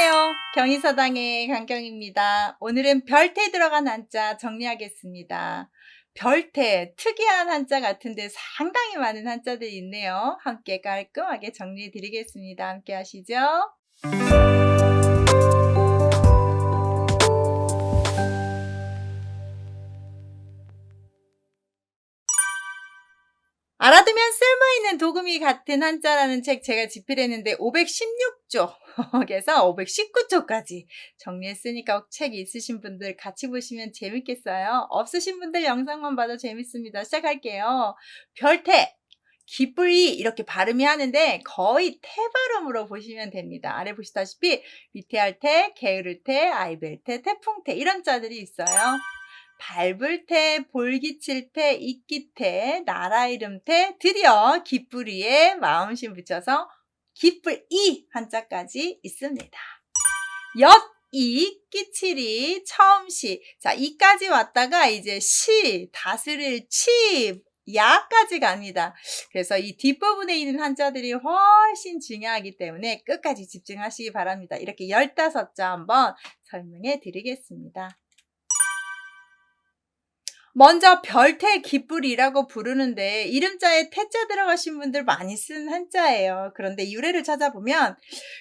안녕하세요. 경희서당의 강경입니다. 오늘은 별태 들어간 한자 정리하겠습니다. 별태, 특이한 한자 같은데 상당히 많은 한자들이 있네요. 함께 깔끔하게 정리해 드리겠습니다. 함께 하시죠. 알아두면 쓸모있는 도금이 같은 한자라는 책 제가 집필했는데 516쪽에서 519쪽까지 정리했으니까 책 있으신 분들 같이 보시면 재밌겠어요. 없으신 분들 영상만 봐도 재밌습니다. 시작할게요. 별태, 기뿔이 이렇게 발음이 하는데 거의 태 발음으로 보시면 됩니다. 아래 보시다시피 위태할 태, 게으를 태, 아이벨 태, 태풍 태 이런 자들이 있어요. 밟을 태, 볼기칠 태, 이끼 태, 나라 이름 태, 드디어 기쁘리에 마음심 붙여서 기쁠 이 한자까지 있습니다. 엿, 이, 끼칠이, 처음시. 자, 이까지 왔다가 이제 시, 다스릴 치, 야까지 갑니다. 그래서 이 뒷부분에 있는 한자들이 훨씬 중요하기 때문에 끝까지 집중하시기 바랍니다. 이렇게 15자 한번 설명해 드리겠습니다. 먼저 별태 기뿔이라고 부르는데 이름자에 태자 들어가신 분들 많이 쓴 한자예요. 그런데 유래를 찾아보면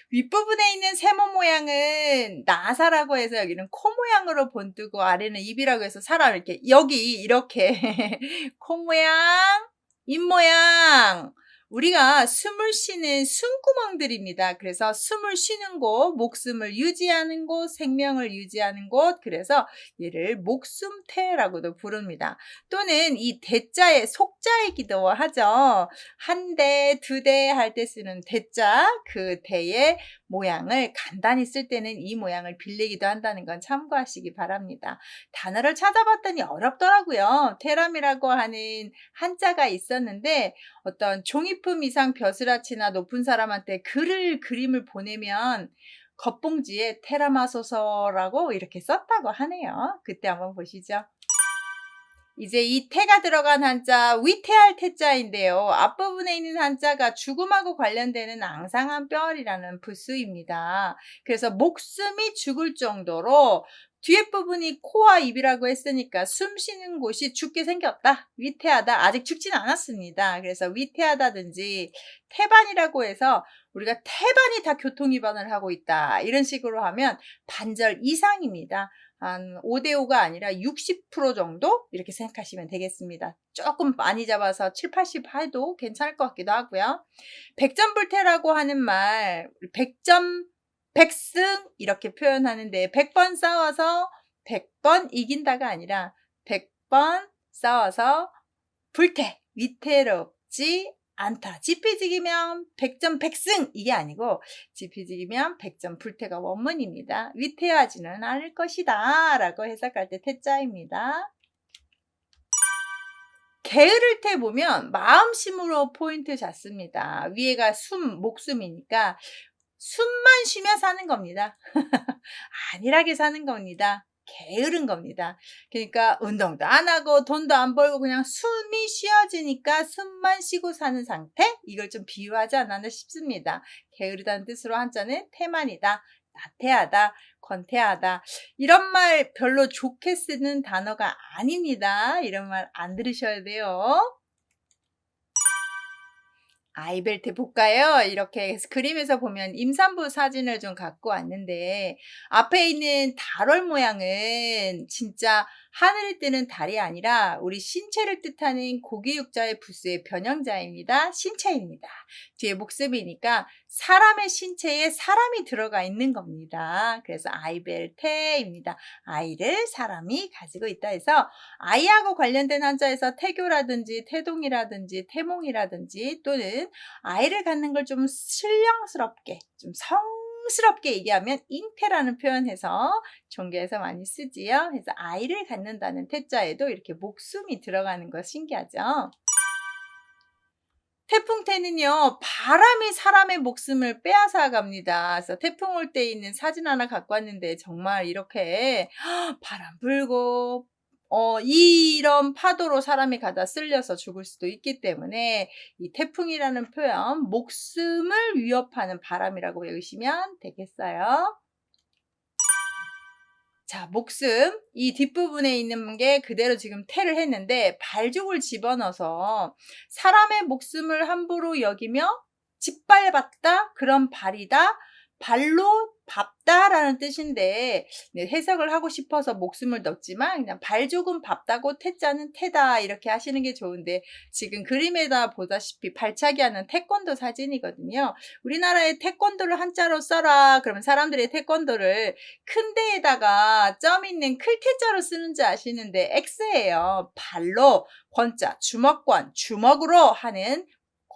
윗부분에 있는 세모 모양은 나사라고 해서 여기는 코 모양으로 본뜨고 아래는 입이라고 해서 사람 이렇게 여기 이렇게 코 모양, 입 모양 우리가 숨을 쉬는 숨구멍들입니다. 그래서 숨을 쉬는 곳, 목숨을 유지하는 곳, 생명을 유지하는 곳, 그래서 얘를 목숨태라고도 부릅니다. 또는 이 대자의 속자이기도 하죠. 한 대, 두 대 할 때 쓰는 대자, 그 대의 모양을 간단히 쓸 때는 이 모양을 빌리기도 한다는 건 참고하시기 바랍니다. 단어를 찾아봤더니 어렵더라고요. 테람이라고 하는 한자가 있었는데 어떤 종이품 이상 벼슬아치나 높은 사람한테 글을 그림을 보내면 겉봉지에 테라마소서라고 이렇게 썼다고 하네요. 그때 한번 보시죠. 이제 이 태가 들어간 한자 위태할 태자인데요. 앞부분에 있는 한자가 죽음하고 관련되는 앙상한 뼈이라는 부수입니다. 그래서 목숨이 죽을 정도로 뒤에 부분이 코와 입이라고 했으니까 숨 쉬는 곳이 죽게 생겼다. 위태하다. 아직 죽진 않았습니다. 그래서 위태하다든지 태반이라고 해서 우리가 태반이 다 교통위반을 하고 있다. 이런 식으로 하면 반절 이상입니다. 한 5대5가 아니라 60% 정도 이렇게 생각하시면 되겠습니다. 조금 많이 잡아서 7, 80 해도 괜찮을 것 같기도 하고요. 백전불태라고 하는 말, 100점, 100승 이렇게 표현하는데 100번 싸워서 100번 이긴다가 아니라 100번 싸워서 불태, 위태롭지 않다. 지피지기면 100점 100승 이게 아니고 지피지기면 100점 불태가 원문입니다. 위태하지는 않을 것이다 라고 해석할 때 태자입니다. 게으를 때 보면 마음심으로 포인트 잡습니다. 위에가 숨, 목숨이니까 숨만 쉬며 사는 겁니다. 안일하게 사는 겁니다. 게으른 겁니다. 그러니까 운동도 안 하고 돈도 안 벌고 그냥 숨이 쉬어지니까 숨만 쉬고 사는 상태? 이걸 좀 비유하지 않았나 싶습니다. 게으르다는 뜻으로 한자는 태만이다. 나태하다, 권태하다. 이런 말 별로 좋게 쓰는 단어가 아닙니다. 이런 말 안 들으셔야 돼요. 아이벨트 볼까요? 이렇게 그림에서 보면 임산부 사진을 좀 갖고 왔는데 앞에 있는 달월 모양은 진짜 하늘을 뜨는 달이 아니라 우리 신체를 뜻하는 고기육자의 부수의 변형자입니다. 신체입니다. 뒤에 목숨이니까 사람의 신체에 사람이 들어가 있는 겁니다. 그래서 아이벨테입니다. 아이를 사람이 가지고 있다 해서 아이하고 관련된 한자에서 태교라든지 태동이라든지 태몽이라든지 또는 아이를 갖는 걸 좀 신령스럽게 좀 성, 스럽게 얘기하면 잉태라는 표현해서 종교에서 많이 쓰지요. 그래서 아이를 갖는다는 태자에도 이렇게 목숨이 들어가는 거 신기하죠. 태풍태는요, 바람이 사람의 목숨을 빼앗아 갑니다. 그래서 태풍 올 때 있는 사진 하나 갖고 왔는데 정말 이렇게 바람 불고 어, 이런 파도로 사람이 가다 쓸려서 죽을 수도 있기 때문에 이 태풍이라는 표현, 목숨을 위협하는 바람이라고 외우시면 되겠어요. 자, 목숨. 이 뒷부분에 있는 게 그대로 지금 태를 했는데 발죽을 집어넣어서 사람의 목숨을 함부로 여기며 짓밟았다. 그런 발이다. 발로 밟다라는 뜻인데 네, 해석을 하고 싶어서 목숨을 넣었지만 그냥 발 조금 밟다고 태자는 태다 이렇게 하시는 게 좋은데 지금 그림에다 보다시피 발차기 하는 태권도 사진이거든요. 우리나라의 태권도를 한자로 써라 그러면 사람들이 태권도를 큰 데에다가 점 있는 클태자로 쓰는 줄 아시는데 X예요. 발로 권자 주먹권 주먹으로 하는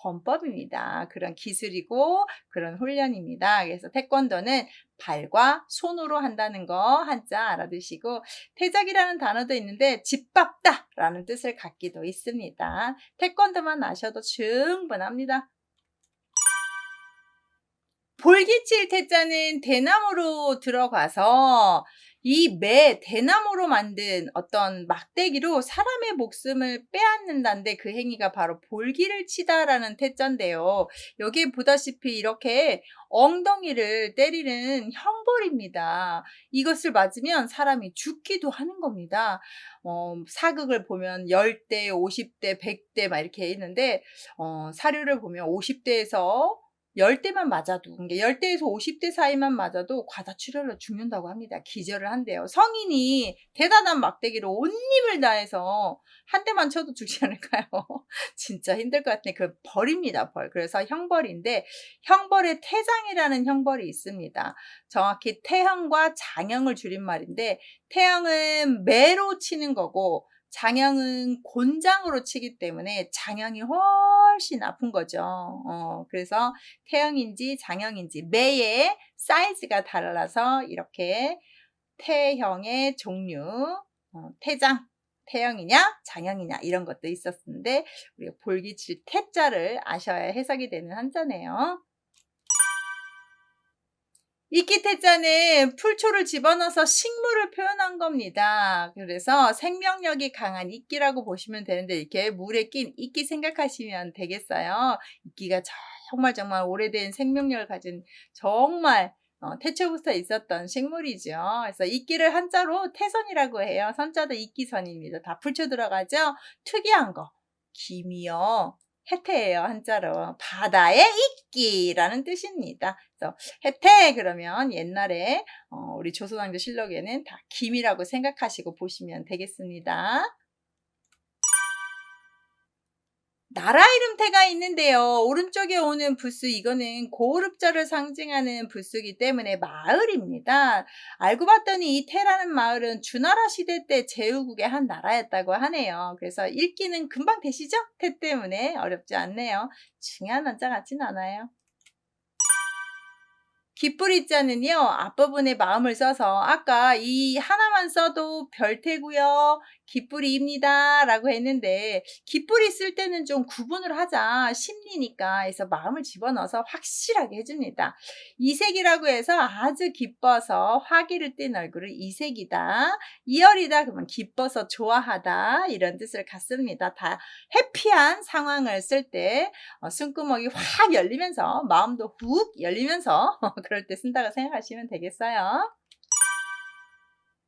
권법입니다. 그런 기술이고 그런 훈련입니다. 그래서 태권도는 발과 손으로 한다는 거 한자 알아두시고 태작이라는 단어도 있는데 짓밟다 라는 뜻을 갖기도 있습니다. 태권도만 아셔도 충분합니다. 볼기칠 태자는 대나무로 들어가서 이 매 대나무로 만든 어떤 막대기로 사람의 목숨을 빼앗는다는데 그 행위가 바로 볼기를 치다라는 태자인데요. 여기 보다시피 이렇게 엉덩이를 때리는 형벌입니다. 이것을 맞으면 사람이 죽기도 하는 겁니다. 어, 사극을 보면 10대, 50대, 100대 막 이렇게 있는데 어, 사료를 보면 50대에서 10대만 맞아도, 그러니까 10대에서 50대 사이만 맞아도 과다출혈로 죽는다고 합니다. 기절을 한대요. 성인이 대단한 막대기로 온 힘을 다해서 한 대만 쳐도 죽지 않을까요? 진짜 힘들 것 같네. 그 벌입니다, 벌. 그래서 형벌인데, 형벌에 태장이라는 형벌이 있습니다. 정확히 태형과 장형을 줄임말인데, 태형은 매로 치는 거고, 장형은 곤장으로 치기 때문에 장형이 훨씬 아픈 거죠. 어, 그래서 태형인지 장형인지 매의 사이즈가 달라서 이렇게 태형의 종류, 어, 태장, 태형이냐, 장형이냐 이런 것도 있었는데 우리가 볼기칠 태자를 아셔야 해석이 되는 한자네요. 이끼태자는 풀초를 집어넣어서 식물을 표현한 겁니다. 그래서 생명력이 강한 이끼라고 보시면 되는데 이렇게 물에 낀 이끼 생각하시면 되겠어요. 이끼가 정말 정말 오래된 생명력을 가진 정말 어, 태초부터 있었던 식물이죠. 그래서 이끼를 한자로 태선이라고 해요. 선자도 이끼선입니다. 다 풀초 들어가죠. 특이한 거. 김이요. 해태예요 한자로 바다의 이끼라는 뜻입니다. 그래서 해태 그러면 옛날에 어, 우리 조선왕조 실록에는 다 김이라고 생각하시고 보시면 되겠습니다. 나라 이름태가 있는데요. 오른쪽에 오는 부수 이거는 고르자를 상징하는 부수이기 때문에 마을입니다. 알고 봤더니 이 태라는 마을은 주나라 시대 때 제후국의 한 나라였다고 하네요. 그래서 읽기는 금방 되시죠? 태 때문에 어렵지 않네요. 중요한 한자 같진 않아요. 기쁘리자는요, 앞부분에 마음을 써서 아까 이 하나만 써도 별태고요 기쁘리입니다. 라고 했는데, 기쁘리 쓸 때는 좀 구분을 하자. 심리니까. 해서 마음을 집어넣어서 확실하게 해줍니다. 이색이라고 해서 아주 기뻐서 화기를 띤 얼굴을 이색이다. 이열이다. 그러면 기뻐서 좋아하다. 이런 뜻을 갖습니다. 다 해피한 상황을 쓸 때, 어, 숨구멍이 확 열리면서, 마음도 훅 열리면서, 그럴 때 쓴다고 생각하시면 되겠어요.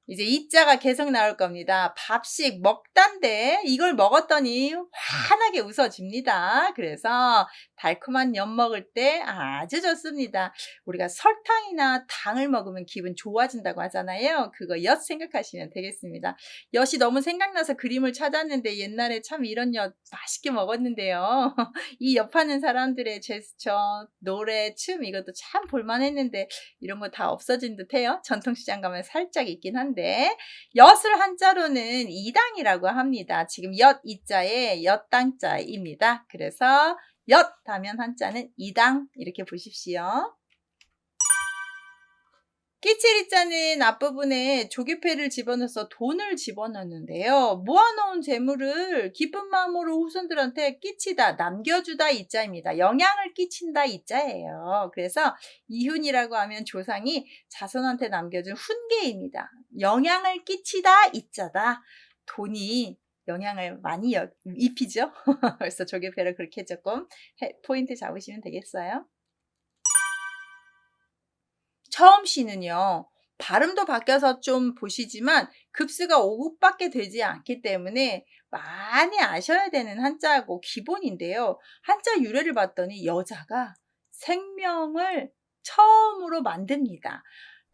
이제 이자가 계속 나올 겁니다. 밥식 먹단데 이걸 먹었더니 환하게 웃어집니다. 그래서 달콤한 엿 먹을 때 아주 좋습니다. 우리가 설탕이나 당을 먹으면 기분 좋아진다고 하잖아요. 그거 엿 생각하시면 되겠습니다. 엿이 너무 생각나서 그림을 찾았는데 옛날에 참 이런 엿 맛있게 먹었는데요. 이 엿하는 사람들의 제스처, 노래, 춤 이것도 참 볼만했는데 이런 거 다 없어진 듯해요. 전통시장 가면 살짝 있긴 한데 있는데 엿을 한자로는 이당이라고 합니다. 지금 엿 이자에 엿당자입니다. 그래서 엿 하면 한자는 이당 이렇게 보십시오. 끼치리자는 앞부분에 조개패를 집어넣어서 돈을 집어넣는데요. 모아놓은 재물을 기쁜 마음으로 후손들한테 끼치다, 남겨주다 이 자입니다. 영향을 끼친다 이 자예요. 그래서 이훈이라고 하면 조상이 자손한테 남겨준 훈계입니다. 영향을 끼치다 이 자다. 돈이 영향을 많이 입히죠. 그래서 조개패를 그렇게 조금 포인트 잡으시면 되겠어요. 처음 시는요. 발음도 바뀌어서 좀 보시지만 급수가 5급밖에 되지 않기 때문에 많이 아셔야 되는 한자고 기본인데요. 한자 유래를 봤더니 여자가 생명을 처음으로 만듭니다.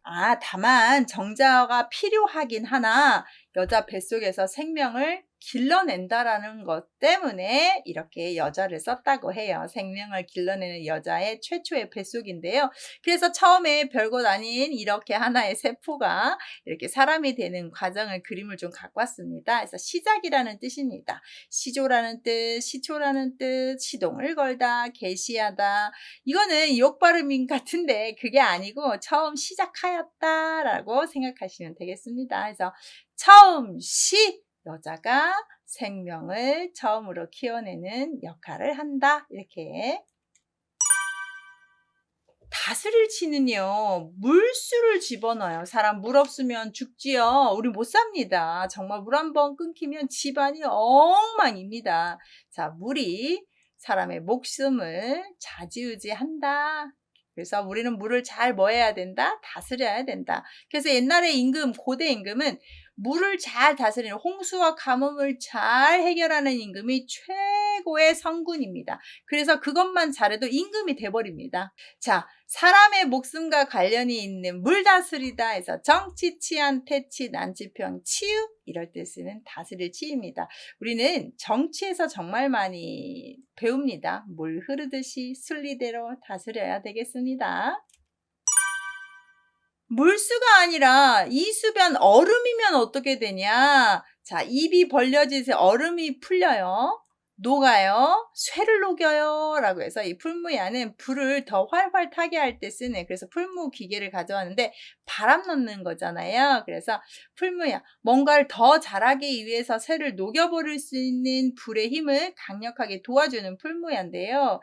아, 다만 정자가 필요하긴 하나 여자 뱃속에서 생명을 길러낸다라는 것 때문에 이렇게 여자를 썼다고 해요. 생명을 길러내는 여자의 최초의 뱃속인데요. 그래서 처음에 별것 아닌 이렇게 하나의 세포가 이렇게 사람이 되는 과정을 그림을 좀 갖고 왔습니다. 그래서 시작이라는 뜻입니다. 시조라는 뜻, 시초라는 뜻, 시동을 걸다, 개시하다. 이거는 욕 발음인 같은데 그게 아니고 처음 시작하였다라고 생각하시면 되겠습니다. 그래서 처음 시 여자가 생명을 처음으로 키워내는 역할을 한다. 이렇게. 다스릴 치는요, 물수를 집어넣어요. 사람 물 없으면 죽지요. 우리 못 삽니다. 정말 물 한 번 끊기면 집안이 엉망입니다. 자, 물이 사람의 목숨을 좌지우지한다. 그래서 우리는 물을 잘 뭐 해야 된다? 다스려야 된다. 그래서 옛날에 임금, 고대 임금은 물을 잘 다스리는 홍수와 가뭄을 잘 해결하는 임금이 최고의 성군입니다. 그래서 그것만 잘해도 임금이 돼버립니다. 자, 사람의 목숨과 관련이 있는 물 다스리다 해서 정치, 치안, 태치, 난치평, 치유 이럴 때 쓰는 다스릴 치입니다. 우리는 정치에서 정말 많이 배웁니다. 물 흐르듯이 순리대로 다스려야 되겠습니다. 물수가 아니라 이수변 얼음이면 어떻게 되냐? 자, 입이 벌려지세 얼음이 풀려요. 녹아요. 쇠를 녹여요. 라고 해서 이 풀무야는 불을 더 활활 타게 할 때 쓰는 그래서 풀무 기계를 가져왔는데 바람 넣는 거잖아요. 그래서 풀무야 뭔가를 더 잘하기 위해서 쇠를 녹여버릴 수 있는 불의 힘을 강력하게 도와주는 풀무야인데요.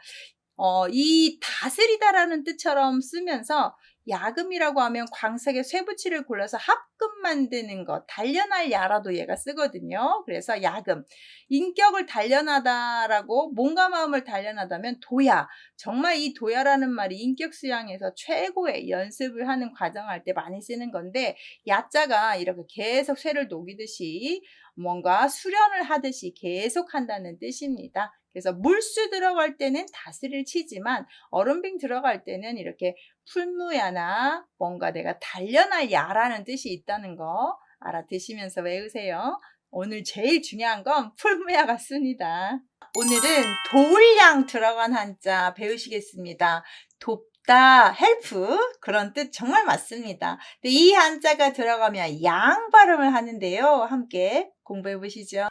어, 이 다스리다라는 뜻처럼 쓰면서 야금이라고 하면 광석의 쇠붙이를 골라서 합금 만드는 것, 단련할 야라도 얘가 쓰거든요. 그래서 야금. 인격을 단련하다라고 몸과 마음을 단련하다면 도야. 정말 이 도야라는 말이 인격 수양에서 최고의 연습을 하는 과정할 때 많이 쓰는 건데 야자가 이렇게 계속 쇠를 녹이듯이 뭔가 수련을 하듯이 계속 한다는 뜻입니다. 그래서 물수 들어갈 때는 다스릴 치지만 얼음빙 들어갈 때는 이렇게 풀무야나 뭔가 내가 단련할 야라는 뜻이 있다는 거 알아두시면서 외우세요. 오늘 제일 중요한 건 풀무야 같습니다. 오늘은 도울량 들어간 한자 배우시겠습니다. 돕다, 헬프 그런 뜻 정말 맞습니다. 이 한자가 들어가면 양 발음을 하는데요. 함께 공부해 보시죠.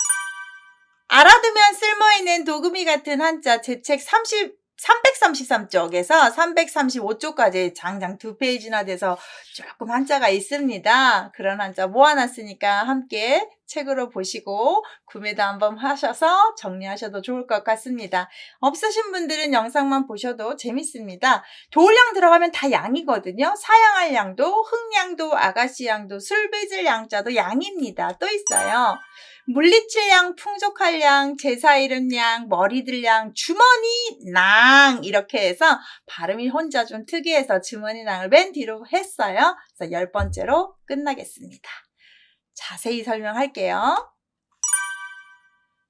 알아두면 쓸모있는 도금이 같은 한자 제 책 30, 333쪽에서 335쪽까지 장장 두 페이지나 돼서 조금 한자가 있습니다. 그런 한자 모아놨으니까 함께 책으로 보시고 구매도 한번 하셔서 정리하셔도 좋을 것 같습니다. 없으신 분들은 영상만 보셔도 재밌습니다. 도울량 들어가면 다 양이거든요. 사양할 양도, 흑양도, 아가씨 양도, 술 빚을 양자도 양입니다. 또 있어요. 물리칠 양, 풍족할 양, 제사 이름 양, 머리들 양, 주머니 낭 이렇게 해서 발음이 혼자 좀 특이해서 주머니 낭을 맨 뒤로 했어요. 그래서 열 번째로 끝나겠습니다. 자세히 설명할게요.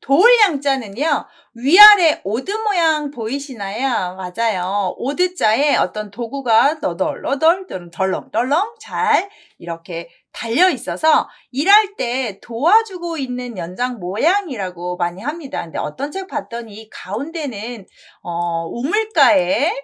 도울 양자는요, 위아래 오드 모양 보이시나요? 맞아요. 오드자에 어떤 도구가 너덜너덜 덜렁덜렁 잘 이렇게 달려 있어서 일할 때 도와주고 있는 연장 모양이라고 많이 합니다. 근데 어떤 책 봤더니 가운데는 어, 우물가에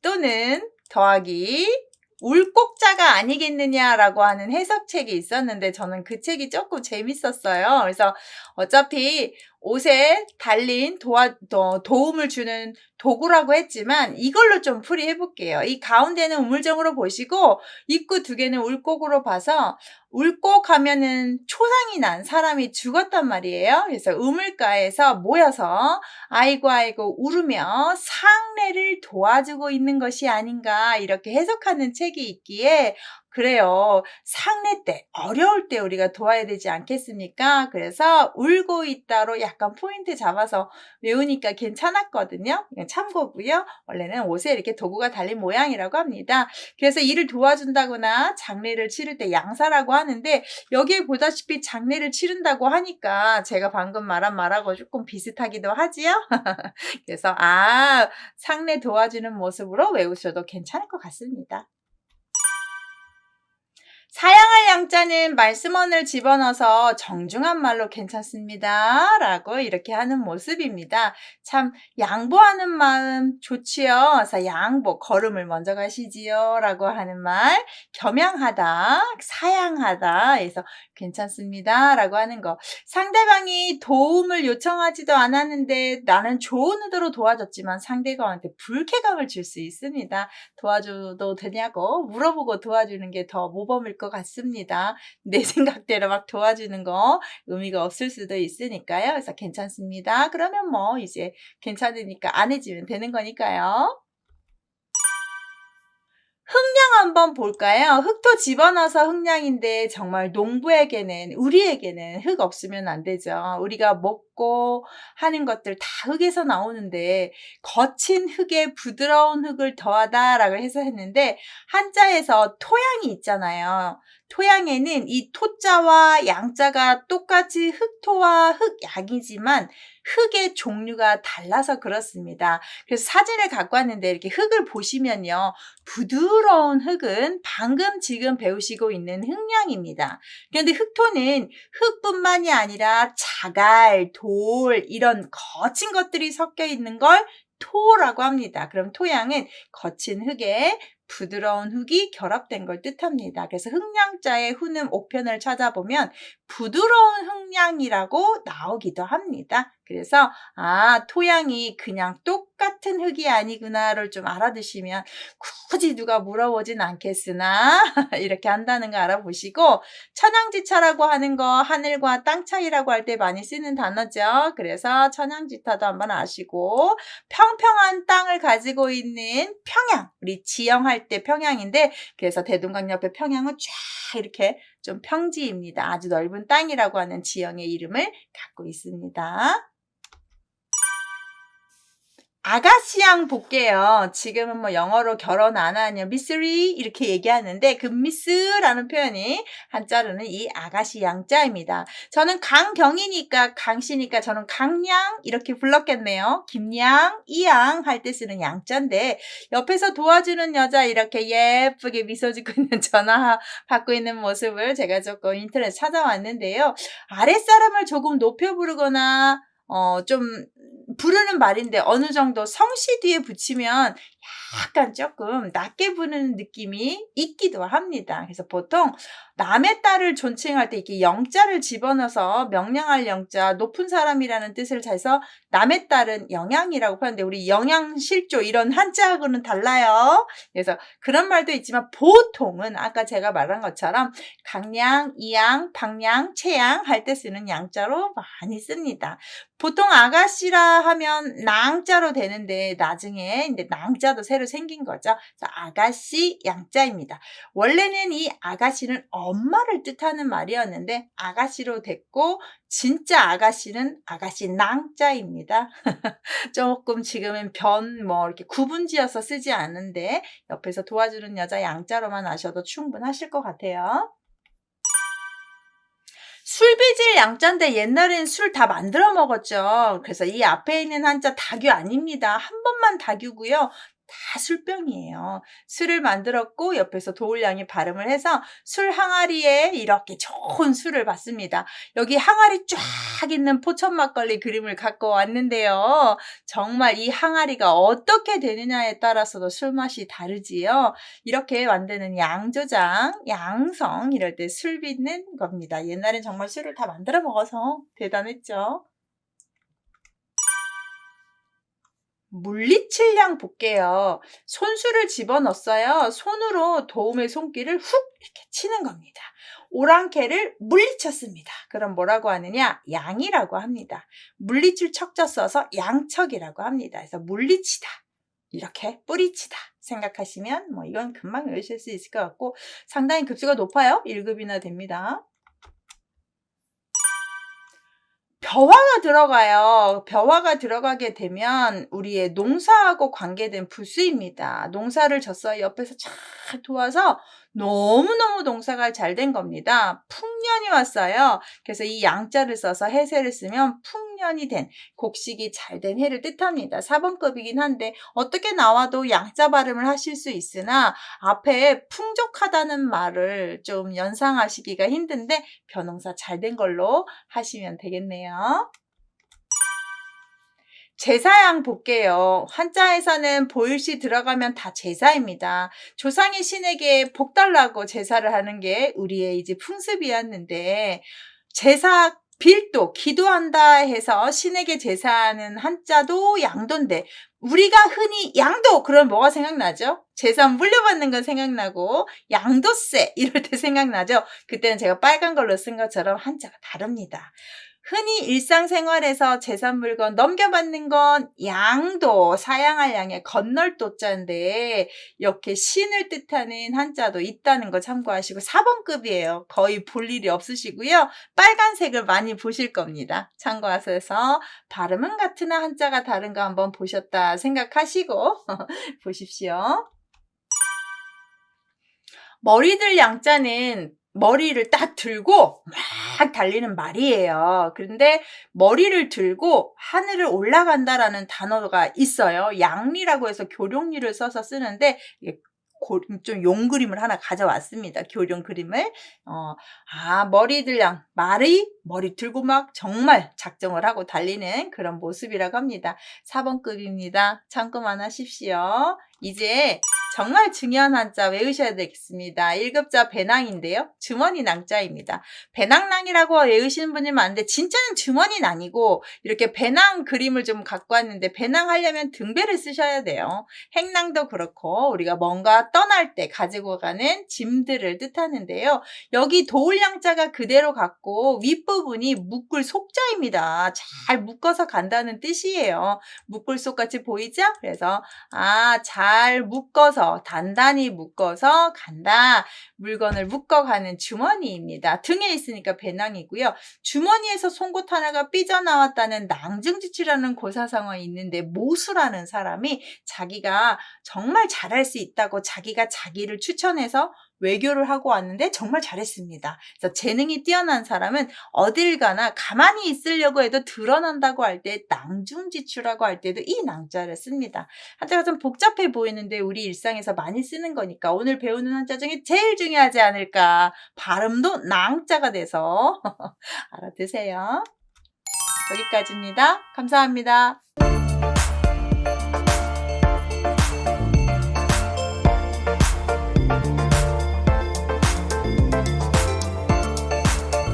또는 더하기 울곡자가 아니겠느냐라고 하는 해석책이 있었는데 저는 그 책이 조금 재밌었어요. 그래서 어차피 옷에 달린 도와, 도, 도움을 주는 도구라고 했지만 이걸로 좀 풀이해 볼게요. 이 가운데는 우물정으로 보시고 입구 두 개는 울곡으로 봐서 울곡 하면은 초상이 난 사람이 죽었단 말이에요. 그래서 우물가에서 모여서 아이고 아이고 울으며 상례를 도와주고 있는 것이 아닌가 이렇게 해석하는 책이 있기에 그래요. 상례 때, 어려울 때 우리가 도와야 되지 않겠습니까? 그래서 울고 있다로 약간 포인트 잡아서 외우니까 괜찮았거든요. 참고고요. 원래는 옷에 이렇게 도구가 달린 모양이라고 합니다. 그래서 이를 도와준다거나 장례를 치를 때 양사라고 하는데 여기에 보다시피 장례를 치른다고 하니까 제가 방금 말한 말하고 조금 비슷하기도 하지요. 그래서 아 상례 도와주는 모습으로 외우셔도 괜찮을 것 같습니다. 사양할 양자는 말씀원을 집어넣어서 정중한 말로 괜찮습니다. 라고 이렇게 하는 모습입니다. 참 양보하는 마음 좋지요. 그래서 양보, 걸음을 먼저 가시지요. 라고 하는 말, 겸양하다, 사양하다. 그래서 괜찮습니다. 라고 하는 거. 상대방이 도움을 요청하지도 않았는데 나는 좋은 의도로 도와줬지만 상대방한테 불쾌감을 줄 수 있습니다. 도와줘도 되냐고 물어보고 도와주는 게 더 모범일 것 같습니다. 내 생각대로 막 도와주는 거 의미가 없을 수도 있으니까요. 그래서 괜찮습니다. 그러면 뭐 이제 괜찮으니까 안 해주면 되는 거니까요. 흑량 한번 볼까요? 흙도 집어넣어서 흑량인데 정말 농부에게는 우리에게는 흙 없으면 안 되죠. 우리가 먹고 하는 것들 다 흙에서 나오는데 거친 흙에 부드러운 흙을 더하다라고 해서 했는데 한자에서 토양이 있잖아요. 토양에는 이 토자와 양자가 똑같이 흙토와 흙양이지만 흙의 종류가 달라서 그렇습니다. 그래서 사진을 갖고 왔는데 이렇게 흙을 보시면요. 부드러운 흙은 방금 지금 배우시고 있는 흙량입니다. 그런데 흙토는 흙뿐만이 아니라 자갈, 돌 이런 거친 것들이 섞여 있는 걸 토라고 합니다. 그럼 토양은 거친 흙에 부드러운 흙이 결합된 걸 뜻합니다. 그래서 흙량자의 후는 옥편을 찾아보면 부드러운 흙량이라고 나오기도 합니다. 그래서 아 토양이 그냥 똑같은 흙이 아니구나를 좀 알아두시면 굳이 누가 물어보진 않겠으나 이렇게 한다는 거 알아보시고 천양지차라고 하는 거 하늘과 땅 차이라고 할 때 많이 쓰는 단어죠. 그래서 천양지타도 한번 아시고 평평한 땅을 가지고 있는 평양 우리 지형할 때 평양인데 그래서 대동강 옆에 평양은 쫙 이렇게 좀 평지입니다. 아주 넓은 땅이라고 하는 지형의 이름을 갖고 있습니다. 아가씨양 볼게요. 지금은 뭐 영어로 결혼 안 하냐, 미스리 이렇게 얘기하는데 그 미스라는 표현이 한자로는 이 아가씨 양자입니다. 저는 강경이니까 강씨니까 저는 강양 이렇게 불렀겠네요. 김양, 이양 할 때 쓰는 양자인데 옆에서 도와주는 여자 이렇게 예쁘게 미소 짓고 있는 전화 받고 있는 모습을 제가 조금 인터넷 찾아왔는데요. 아랫사람을 조금 높여 부르거나 어, 좀 부르는 말인데 어느 정도 성씨 뒤에 붙이면 약간 조금 낮게 부르는 느낌이 있기도 합니다. 그래서 보통 남의 딸을 존칭할 때 이렇게 영자를 집어넣어서 명령할 영자, 높은 사람이라는 뜻을 해서 남의 딸은 영양이라고 하는데 우리 영양실조 이런 한자하고는 달라요. 그래서 그런 말도 있지만 보통은 아까 제가 말한 것처럼 강양, 이양, 방양, 채양 할 때 쓰는 양자로 많이 씁니다. 보통 아가씨라 하면 낭자로 되는데 나중에 이제 낭자 도 새로 생긴 거죠. 아가씨 양자입니다. 원래는 이 아가씨는 엄마를 뜻하는 말이었는데 아가씨로 됐고 진짜 아가씨는 아가씨 낭자입니다. 조금 지금은 변 뭐 이렇게 구분지어서 쓰지 않는데 옆에서 도와주는 여자 양자로만 아셔도 충분하실 것 같아요. 술비질 양자인데 옛날엔 술 다 만들어 먹었죠. 그래서 이 앞에 있는 한자 다규 아닙니다. 한 번만 다규고요. 다 술병이에요. 술을 만들었고 옆에서 도울량이 발음을 해서 술 항아리에 이렇게 좋은 술을 받습니다. 여기 항아리 쫙 있는 포천 막걸리 그림을 갖고 왔는데요. 정말 이 항아리가 어떻게 되느냐에 따라서도 술 맛이 다르지요. 이렇게 만드는 양조장, 양성 이럴 때 술 빚는 겁니다. 옛날엔 정말 술을 다 만들어 먹어서 대단했죠. 물리칠량 볼게요. 손수를 집어넣었어요. 손으로 도움의 손길을 훅 이렇게 치는 겁니다. 오랑캐를 물리쳤습니다. 그럼 뭐라고 하느냐? 양이라고 합니다. 물리칠 척자 써서 양척이라고 합니다. 그래서 물리치다. 이렇게 뿌리치다 생각하시면 뭐 이건 금방 외우실 수 있을 것 같고 상당히 급수가 높아요. 1급이나 됩니다. 벼화가 들어가요. 벼화가 들어가게 되면 우리의 농사하고 관계된 부수입니다. 농사를 졌어요. 옆에서 잘 도와서 너무너무 농사가 잘 된 겁니다. 풍년이 왔어요. 그래서 이 양자를 써서 해세를 쓰면 풍년이 된, 곡식이 잘 된 해를 뜻합니다. 4번급이긴 한데 어떻게 나와도 양자 발음을 하실 수 있으나 앞에 풍족하다는 말을 좀 연상하시기가 힘든데 변홍사 잘 된 걸로 하시면 되겠네요. 제사양 볼게요. 한자에서는 보일시 들어가면 다 제사입니다. 조상의 신에게 복 달라고 제사를 하는 게 우리의 이제 풍습이었는데 제사 빌도 기도한다 해서 신에게 제사하는 한자도 양도인데 우리가 흔히 양도 그럼 뭐가 생각나죠? 제사 물려받는 건 생각나고 양도세 이럴 때 생각나죠? 그때는 제가 빨간 걸로 쓴 것처럼 한자가 다릅니다. 흔히 일상생활에서 재산 물건 넘겨받는 건 양도, 사양할 양의 건널 도자인데 이렇게 신을 뜻하는 한자도 있다는 거 참고하시고 4번급이에요. 거의 볼 일이 없으시고요. 빨간색을 많이 보실 겁니다. 참고하셔서 발음은 같으나 한자가 다른가 한번 보셨다 생각하시고 보십시오. 머리들 양자는 머리를 딱 들고 막 달리는 말이에요. 그런데 머리를 들고 하늘을 올라간다라는 단어가 있어요. 양리라고 해서 교룡리를 써서 쓰는데 좀 용 그림을 하나 가져왔습니다. 교룡 그림을. 어, 아, 머리들 양, 말이 머리 들고 막 정말 작정을 하고 달리는 그런 모습이라고 합니다. 4번 급입니다. 참고만 하십시오. 이제 정말 중요한 한자 외우셔야 되겠습니다. 1급자 배낭인데요. 주머니 낭자입니다. 배낭낭이라고 외우시는 분이 많은데 진짜는 주머니는 아니고 이렇게 배낭 그림을 좀 갖고 왔는데 배낭 하려면 등배를 쓰셔야 돼요. 행낭도 그렇고 우리가 뭔가 떠날 때 가지고 가는 짐들을 뜻하는데요. 여기 도울 양자가 그대로 갖고 윗부분이 묶을 속자입니다. 잘 묶어서 간다는 뜻이에요. 묶을 속 같이 보이죠? 그래서 아, 잘 묶어서 단단히 묶어서 간다. 물건을 묶어가는 주머니입니다. 등에 있으니까 배낭이고요. 주머니에서 송곳 하나가 삐져나왔다는 낭증지치라는 고사성어가 있는데 모수라는 사람이 자기가 정말 잘할 수 있다고 자기가 자기를 추천해서 외교를 하고 왔는데 정말 잘했습니다. 그래서 재능이 뛰어난 사람은 어딜 가나 가만히 있으려고 해도 드러난다고 할 때 낭중지추라고 할 때도 이 낭자를 씁니다. 한자가 좀 복잡해 보이는데 우리 일상에서 많이 쓰는 거니까 오늘 배우는 한자 중에 제일 중요하지 않을까. 발음도 낭자가 돼서 알아두세요. 여기까지입니다. 감사합니다.